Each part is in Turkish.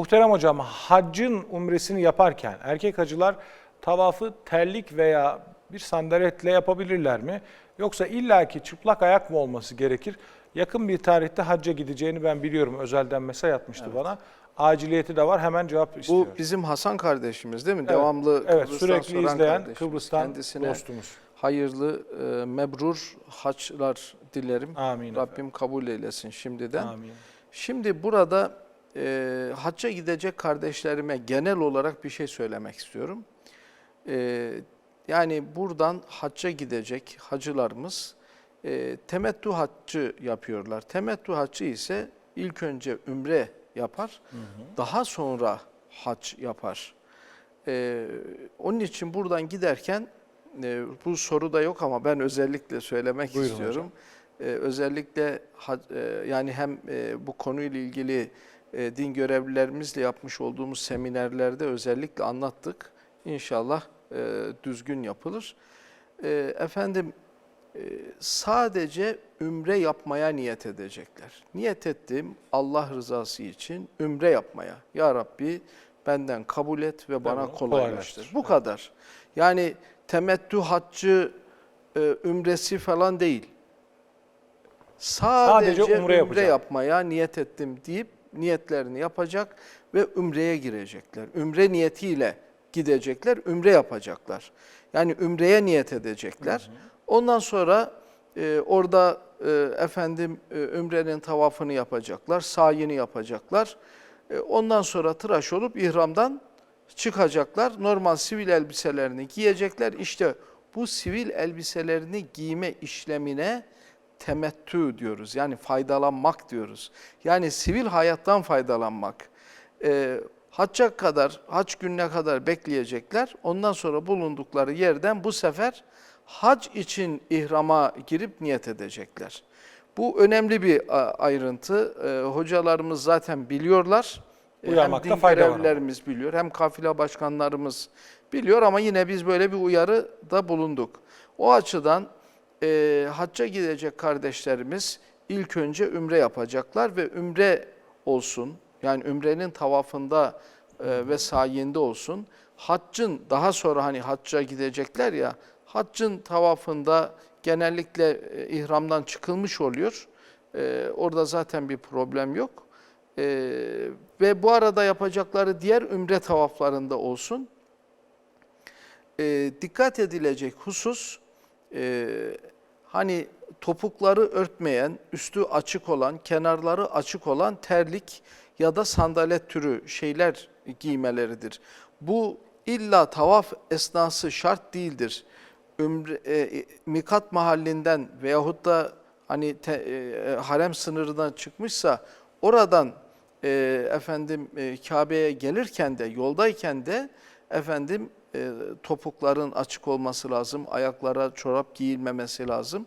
Muhterem hocam haccın umresini yaparken erkek hacılar tavafı terlik veya bir sandaletle yapabilirler mi? Yoksa illaki çıplak ayak mı olması gerekir? Yakın bir tarihte hacca gideceğini ben biliyorum. Özelden mesaj atmıştı bana. Aciliyeti de var. Hemen cevap Bu istiyorum. bizim Hasan kardeşimiz değil mi? Evet, Devamlı evet, Kıbrıs'tan sürekli soran izleyen kardeşimiz. Kıbrıs'tan Kendisine dostumuz. hayırlı, e, mebrur haçlar dilerim. Amin Rabbim kabul eylesin şimdiden. Amin. Şimdi burada e, hacca gidecek kardeşlerime genel olarak bir şey söylemek istiyorum. E, yani buradan hacca gidecek hacılarımız e, temettü haccı yapıyorlar. Temettü haccı ise ilk önce ümre yapar, daha sonra hac yapar. E, onun için buradan giderken e, bu soruda yok ama ben özellikle söylemek Buyurun istiyorum. E, özellikle ha- e, yani hem e, bu konuyla ilgili e, din görevlilerimizle yapmış olduğumuz seminerlerde özellikle anlattık. İnşallah e, düzgün yapılır. E, efendim e, sadece ümre yapmaya niyet edecekler. Niyet ettim Allah rızası için ümre yapmaya. Ya Rabbi benden kabul et ve bana kolaylaştır. Bu kadar. Yani temettü haccı e, ümresi falan değil. Sadece, Sadece umre umre, yapmaya niyet ettim deyip niyetlerini yapacak ve ümreye girecekler. Ümre niyetiyle gidecekler, ümre yapacaklar. Yani ümreye niyet edecekler. Ondan sonra e, orada e, efendim e, ümrenin tavafını yapacaklar, sayini yapacaklar. E, ondan sonra tıraş olup ihramdan çıkacaklar. Normal sivil elbiselerini giyecekler. İşte bu sivil elbiselerini giyme işlemine temettü diyoruz. Yani faydalanmak diyoruz. Yani sivil hayattan faydalanmak. Ee, hacca kadar, hac gününe kadar bekleyecekler. Ondan sonra bulundukları yerden bu sefer hac için ihrama girip niyet edecekler. Bu önemli bir ayrıntı. Ee, hocalarımız zaten biliyorlar. Ee, Uyarmakta hem din görevlilerimiz biliyor, hem kafile başkanlarımız biliyor ama yine biz böyle bir uyarıda bulunduk. O açıdan e, hacca gidecek kardeşlerimiz ilk önce ümre yapacaklar ve ümre olsun. Yani ümrenin tavafında e, ve sayinde olsun. Haccın daha sonra hani hacca gidecekler ya, haccın tavafında genellikle e, ihramdan çıkılmış oluyor. E, orada zaten bir problem yok. E, ve bu arada yapacakları diğer ümre tavaflarında olsun. E, dikkat edilecek husus, e, hani topukları örtmeyen, üstü açık olan, kenarları açık olan terlik ya da sandalet türü şeyler giymeleridir. Bu illa tavaf esnası şart değildir. Ümre, e, mikat mahallinden veyahut da hani te, e, harem sınırından çıkmışsa oradan e, efendim e, Kabe'ye gelirken de yoldayken de efendim e, topukların açık olması lazım, ayaklara çorap giyilmemesi lazım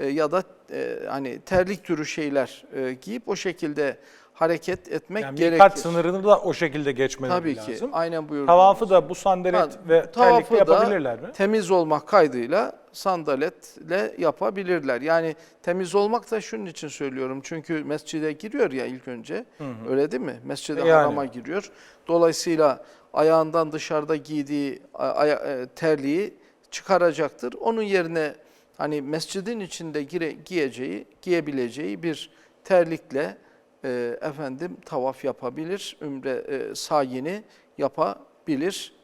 E, ya da e, hani terlik türü şeyler e, giyip o şekilde hareket etmek Yani gerekir. mikat sınırını da o şekilde geçmeleri Tabii ki. lazım. Aynen buyurduğunuz. Tavafı da bu sandalet Ha, ve terlikle yapabilirler mi? Temiz olmak kaydıyla sandaletle yapabilirler. Yani temiz olmak da şunun için söylüyorum. Çünkü mescide giriyor ya ilk önce. Öyle değil mi? Mescide E yani. harama giriyor. Dolayısıyla ayağından dışarıda giydiği e, terliği çıkaracaktır. Onun yerine hani mescidin içinde gire, giyeceği, giyebileceği bir terlikle e, efendim tavaf yapabilir, ümre e, sayini yapabilir.